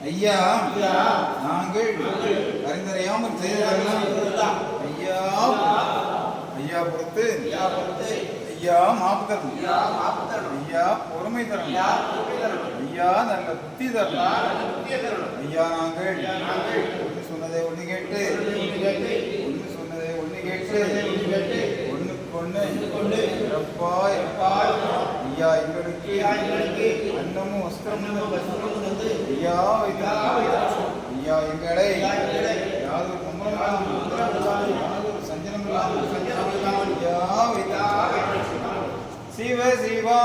ஐயா நாங்கள் அறிந்தறியாமல் செய்ததெல்லாம் ஐயா ஐயா பொறுத்து ஐயா மாப்பு தரணும் ஐயா பொறுமை தரணும் ஐயா நல்ல புத்தி தரணும் ஐயா நாங்கள் ஒன்று சொன்னதை ஒன்று கேட்டு ஒன்று சொன்னதை ஒன்று கேட்டு ஒண்ணுக்கு ஒண்ணு. இறப்பாய் ஐயா எங்களுக்கு அன்னமும் வஸ்திரமும் ஐயா ஐயா எங்களை யாதொரு கம்பளம் ஐயா சிவ சிவா.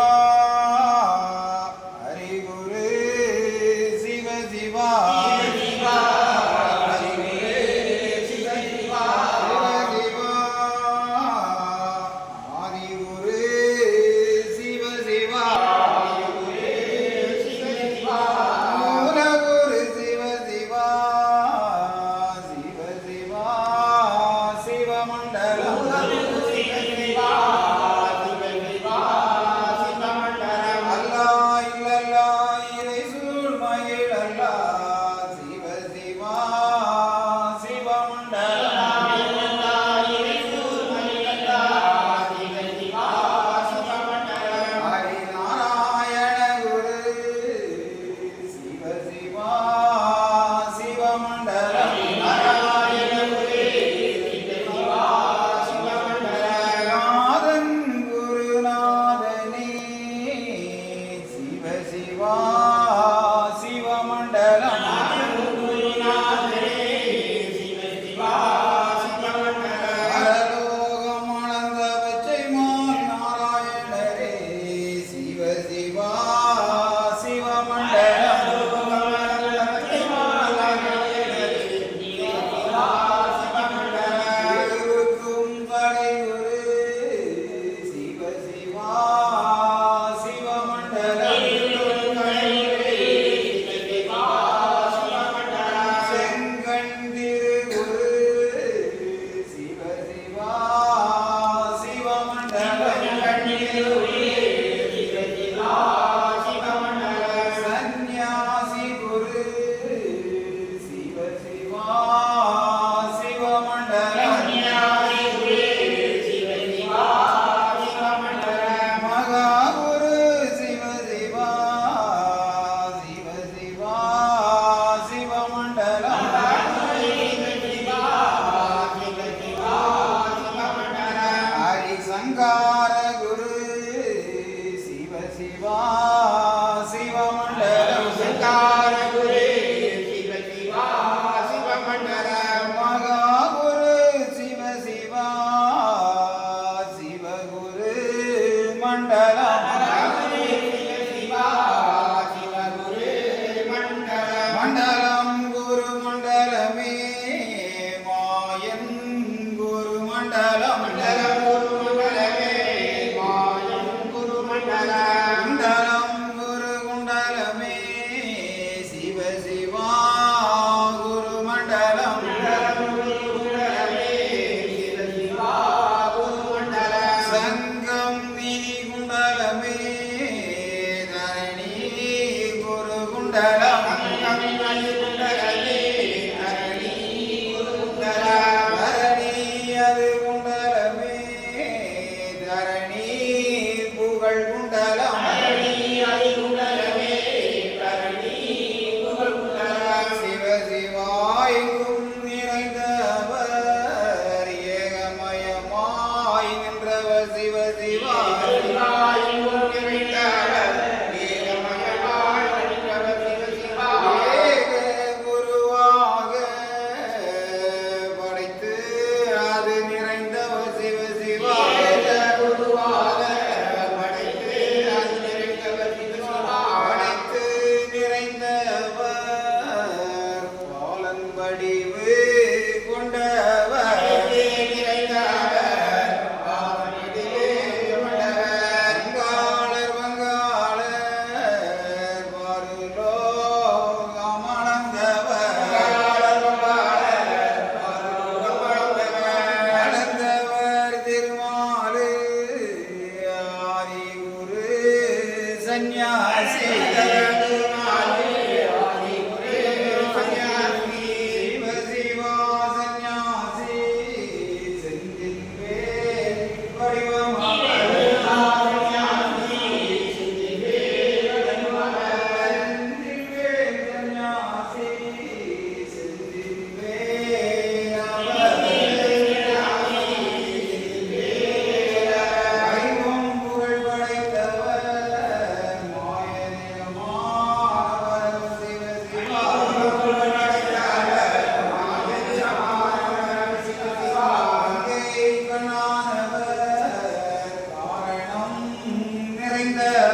நிறைந்தவர்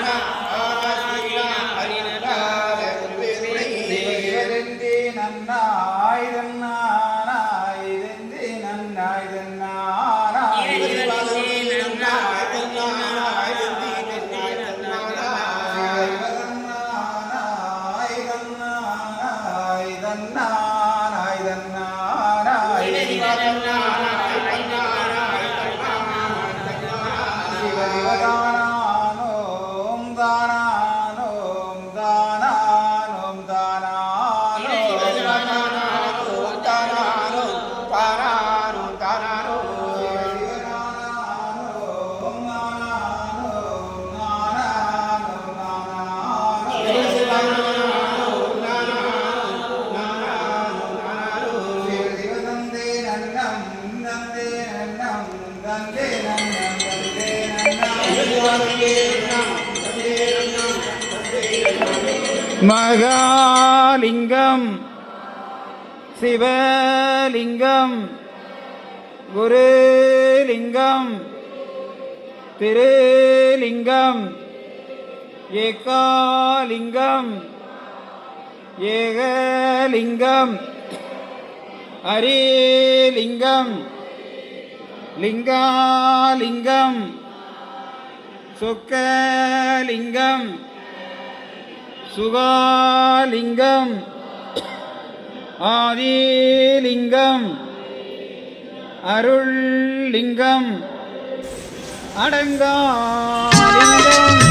மகாலிங்கம் சிவலிங்கம் குருலிங்கம் திருலிங்கம் ஏகாலிங்கம் ஏகலிங்கம் ஹரிலிங்கம் லிங்காலிங்கம். சொக்கலிங்கம். சுகாலிங்கம். ஆதிலிங்கம். அருள்லிங்கம். அடங்காலிங்கம்.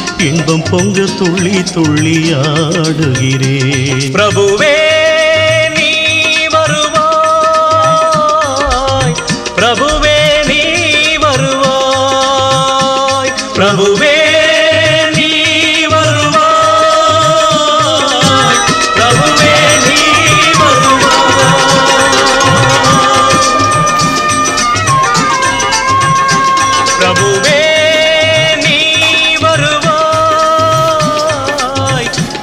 இன்பம் பொங்க துள்ளி துள்ளி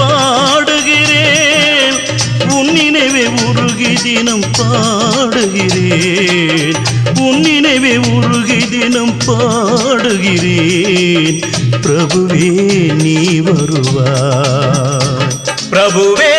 பாடுகிறேன். உன் நினைவே உருகி தினம் பாடுகிறேன். உன் நினைவே உருகி தினம் பாடுகிறேன். பிரபுவே நீ வருவா பிரபுவே